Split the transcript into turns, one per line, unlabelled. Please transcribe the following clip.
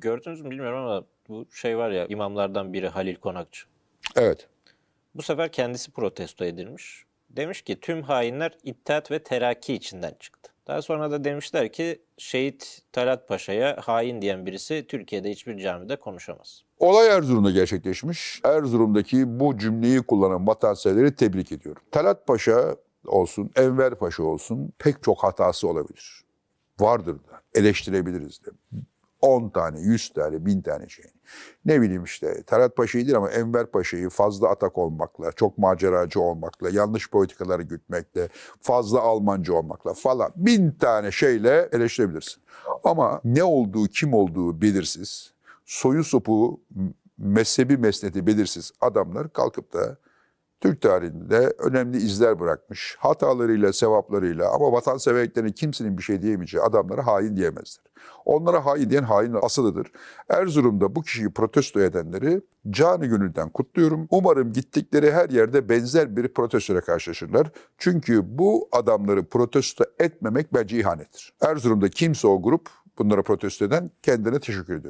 Gördünüz mü bilmiyorum ama bu şey var ya imamlardan biri Halil Konakçı.
Evet.
Bu sefer kendisi protesto edilmiş. Demiş ki tüm hainler İttihat ve Terakki içinden çıktı. Daha sonra da demişler ki Şehit Talat Paşa'ya hain diyen birisi Türkiye'de hiçbir camide konuşamaz.
Olay Erzurum'da gerçekleşmiş. Erzurum'daki bu cümleyi kullanan vatanseverleri tebrik ediyorum. Talat Paşa olsun, Enver Paşa olsun pek çok hatası olabilir. Vardır da. Eleştirebiliriz de. 10 tane, 100 tane, 1000 tane şey. Ne bileyim işte Talat Paşa'yı değil ama Enver Paşa'yı fazla atak olmakla, çok maceracı olmakla, yanlış politikaları gütmekle, fazla Almancı olmakla falan bin tane şeyle eleştirebilirsin. Ama ne olduğu, kim olduğu belirsiz, soyu sopu, mezhebi mesneti belirsiz adamlar kalkıp da Türk tarihinde önemli izler bırakmış. Hatalarıyla, sevaplarıyla ama vatanseverliklerine kimsenin bir şey diyemeyeceği adamlara hain diyemezler. Onlara hain diyen hain asılıdır. Erzurum'da bu kişiyi protesto edenleri canı gönülden kutluyorum. Umarım gittikleri her yerde benzer bir protestoyla karşılaşırlar. Çünkü bu adamları protesto etmemek bence ihanettir. Erzurum'da kimse o grup bunlara protesto eden kendine teşekkür ediyorum.